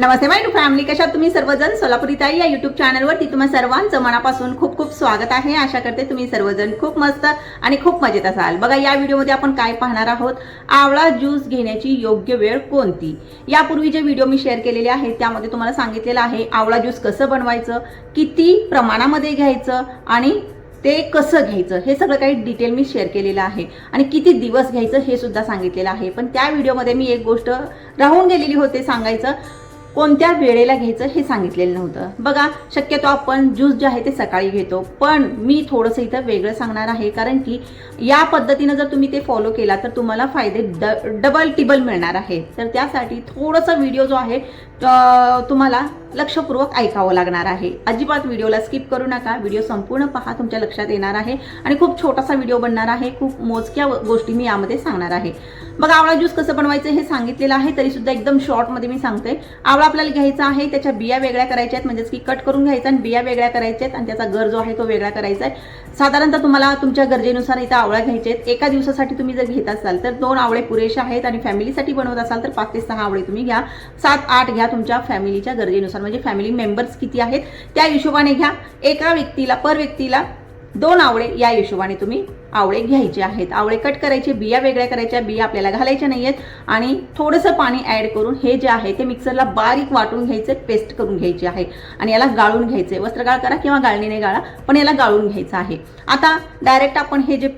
Namaste my to family कशा तुम्ही सर्वजण? सोलापुरीताई या युट्यूब चॅनलवरती तुम्हा सर्वांचं मनापासून खूप खूप स्वागत आहे. आशा करते तुम्ही सर्वजण खूप मस्त आणि खूप मजेत असाल. बघा या व्हिडिओमध्ये आपण काय पाहणार आहोत? आवळा ज्यूस घेण्याची योग्य वेळ कोणती? यापूर्वी जे व्हिडिओ मी शेअर केलेले आहेत त्यामध्ये तुम्हाला सांगितलेलं आहे आवळा ज्यूस कसं बनवायचं किती प्रमाणामध्ये घ्यायचं आणि ते कसं घ्यायचं हे सगळं काही डिटेल मी शेअर केलेलं आहे. आणि किती दिवस घ्यायचं हे सुद्धा सांगितलेलं आहे. पण त्या व्हिडिओमध्ये मी एक गोष्ट राहून गेलेली होते सांगायचं. कोणत्या वेळेला घ्यायचं हे सांगितलेलं नव्हतं. बघा शक्यतो आपण ज्यूस जे आहे ते सकाळी घेतो. पण मी थोडंसं इथं वेगळं सांगणार आहे कारण की या पद्धतीनं जर तुम्ही ते फॉलो केला तर तुम्हाला फायदे ड डबल टिबल मिळणार आहे. तर त्यासाठी थोडंसं व्हिडिओ जो आहे तुम्हाला लक्षपूर्वक ऐकावं लागणार आहे. अजिबात व्हिडिओला स्किप करू नका. व्हिडिओ संपूर्ण पहा तुमच्या लक्षात येणार आहे. आणि खूप छोटासा व्हिडिओ बनणार आहे. खूप मोजक्या गोष्टी मी यामध्ये सांगणार आहे. बघा आवळा ज्यूस कसं बनवायचं हे सांगितलेलं आहे तरी सुद्धा एकदम शॉर्टमध्ये मी सांगते. आवळा आपल्याला घ्यायचा आहे त्याच्या बिया वेगळ्या करायच्या आहेत म्हणजेच की कट करून घ्यायचा आणि बिया वेगळ्या करायच्या आहेत आणि त्याचा गर जो आहे तो वेगळा करायचा आहे. साधारणतः तुम्हाला तुमच्या गरजेनुसार इथं आवळा घ्यायचे आहेत. एका दिवसासाठी तुम्ही जर घेत असाल तर दोन आवळे पुरेशा आहेत आणि फॅमिलीसाठी बनवत असाल तर पाच ते सहा आवळे तुम्ही घ्या. सात आठ घ्या तुमच्या फॅमिलीच्या गरजेनुसार. म्हणजे फॅमिली मेंबर्स किती आहेत त्या हिशोबाने घ्या. एका व्यक्तीला पर व्यक्तीला दोन आवळे या हिशोबाने तुम्ही आवळे घ्यायचे आहेत. आवळे कट करायचे बिया वेगळ्या करायच्या बिया आपल्याला घालायच्या नाही आहेत आणि थोडंसं पाणी ॲड करून हे जे आहे ते मिक्सरला बारीक वाटून घ्यायचे पेस्ट करून घ्यायचे आहे. आणि याला गाळून घ्यायचे. वस्त्रगाळ करा किंवा गाळणीने गाळा पण याला गाळून घ्यायचं आहे. आता डायरेक्ट आपण हे जे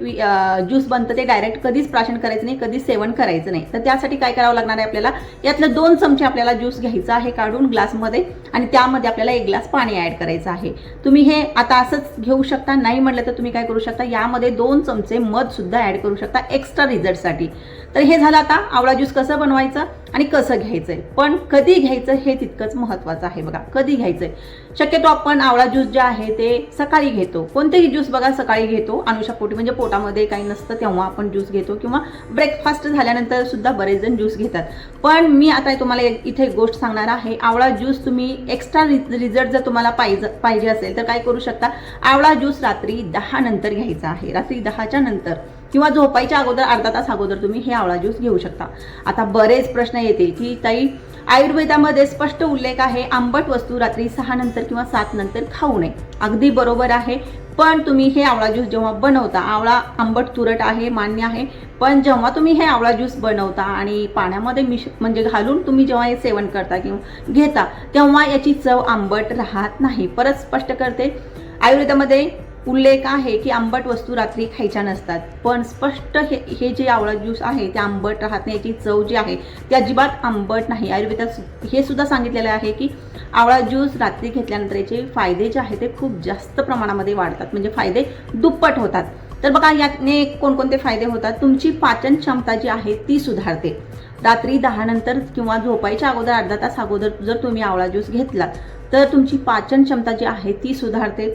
ज्यूस बनतं ते डायरेक्ट कधीच प्राशन करायचं नाही कधीच सेवन करायचं नाही. तर त्यासाठी काय करावं लागणार आहे आपल्याला? यातलं दोन चमचे आपल्याला ज्यूस घ्यायचा आहे काढून ग्लासमध्ये आणि त्यामध्ये आपल्याला एक ग्लास पाणी ॲड करायचं आहे. तुम्ही हे आता असंच घेऊ शकता नाही म्हटलं तर तुम्ही काय करू शकता? यामध्ये दोन चमचे मध सुद्धा ॲड करू शकता एक्स्ट्रा रिझल्टसाठी तर हे झालं आता आवळा ज्यूस कसं बनवायचं आणि कसं घ्यायचंय. पण कधी घ्यायचं हे तितकंच महत्त्वाचं आहे बघा. कधी घ्यायचंय? शक्यतो आपण आवळा ज्यूस जे आहे ते सकाळी घेतो. कोणतेही ज्यूस बघा सकाळी घेतो. अनुषापोटी म्हणजे पोटामध्ये काही नसतं तेव्हा आपण ज्यूस घेतो किंवा ब्रेकफास्ट झाल्यानंतर सुद्धा बरेच जण ज्यूस घेतात. पण मी आता तुम्हाला एक- इथे एक गोष्ट सांगणार आहे. आवळा ज्यूस तुम्ही एक्स्ट्रा रिझल्ट जर तुम्हाला पाहिजे पाहिजे असेल तर काय करू शकता? आवळा ज्यूस रात्री दहा नंतर घ्यायचा आहे. रात्री दहाच्या नंतर किंवा झोपायच्या अगोदर अर्धा तास अगोदर तुम्ही हे आवळा ज्यूस घेऊ शकता. आता बरेच प्रश्न येतील की ताई आयुर्वेदामध्ये स्पष्ट उल्लेख आहे आंबट वस्तू रात्री सहा नंतर किंवा सात नंतर खाऊ नये. अगदी बरोबर आहे. पण तुम्ही हे आवळा ज्यूस जेव्हा बनवता आवळा आंबट तुरट आहे मान्य आहे पण जेव्हा तुम्ही हे आवळा ज्यूस बनवता आणि पाण्यामध्ये मिश म्हणजे घालून तुम्ही जेव्हा हे सेवन करता किंवा घेता तेव्हा याची चव आंबट राहत नाही. परत स्पष्ट करते. आयुर्वेदामध्ये उल्लेख आहे की आंबट वस्तू रात्री खायच्या नसतात. पण स्पष्ट हे हे जे आवळा ज्यूस आहे ते आंबट राहत नाही याची चव जी आहे ती अजिबात आंबट नाही. आयुर्वेदात हे सुद्धा सांगितलेलं आहे की आवळा ज्यूस रात्री घेतल्यानंतर याचे फायदे जे आहे ते खूप जास्त प्रमाणामध्ये वाढतात. म्हणजे फायदे दुप्पट होतात. तर बघा याने कोणकोणते फायदे होतात? तुमची पाचन क्षमता जी आहे ती सुधारते. रात्री दहा नंतर किंवा झोपायच्या अगोदर अर्धा तास अगोदर जर तुम्ही आवळा ज्यूस घेतला तर तुमची पाचन क्षमता जी आहे ती सुधारते.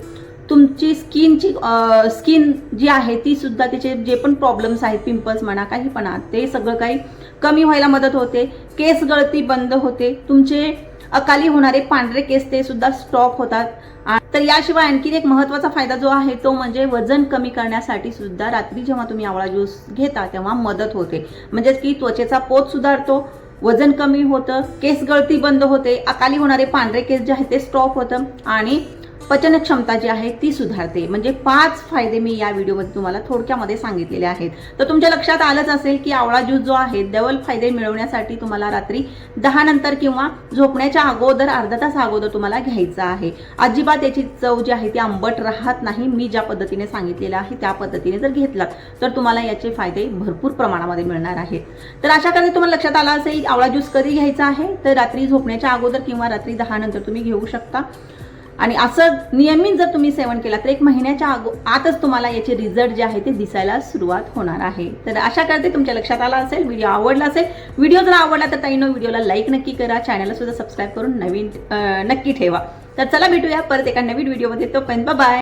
तुमची स्किनची स्किन जी आहे ती सुद्धा त्याचे जे पण प्रॉब्लेम्स आहेत पिंपल्स म्हणा काही पण ते सगळं काही कमी व्हायला मदत होते. केस गळती बंद होते. तुमचे अकाली होणारे पांढरे केस ते सुद्धा स्टॉप होतात. तर याशिवाय आणखी एक महत्त्वाचा फायदा जो आहे तो म्हणजे वजन कमी करण्यासाठी सुद्धा रात्री जेव्हा तुम्ही आवळा ज्यूस घेता तेव्हा मदत होते. म्हणजेच की त्वचेचा पोत सुधारतो वजन कमी होतं केस गळती बंद होते अकाली होणारे पांढरे केस जे आहेत ते स्टॉप होतं आणि पचन क्षमता जी आहे ती सुधारते. म्हणजे पाच फायदे मी या व्हिडिओमध्ये तुम्हाला थोडक्यामध्ये सांगितलेले आहेत. तर तुमच्या लक्षात आलंच असेल की आवळा ज्यूस जो आहे डबल फायदे मिळवण्यासाठी तुम्हाला रात्री दहा नंतर किंवा झोपण्याच्या अगोदर अर्धा तास अगोदर तुम्हाला घ्यायचा आहे. अजिबात याची चव जी आहे ती आंबट राहत नाही मी ज्या पद्धतीने सांगितलेलं आहे त्या पद्धतीने जर घेतलात तर तुम्हाला याचे फायदे भरपूर प्रमाणामध्ये मिळणार आहेत. तर अशा प्रकारे तुम्हाला लक्षात आलं असेल आवळा ज्यूस कधी घ्यायचा आहे? तर रात्री झोपण्याच्या अगोदर किंवा रात्री दहा नंतर तुम्ही घेऊ शकता. आणि असं नियमित जर तुम्ही सेवन केला तर एक महिन्याच्या अगो आतच तुम्हाला याचे रिझल्ट जे आहे ते दिसायला सुरुवात होणार आहे. तर अशा करते तुमच्या लक्षात आला असेल व्हिडिओ आवडला असेल. व्हिडिओ जर आवडला तर ताईनो व्हिडिओला लाईक नक्की करा. चॅनलला सुद्धा सबस्क्राईब करून नवीन नक्की ठेवा. तर चला भेटूया परत एका नवीन व्हिडिओमध्ये तोपर्यंत बाय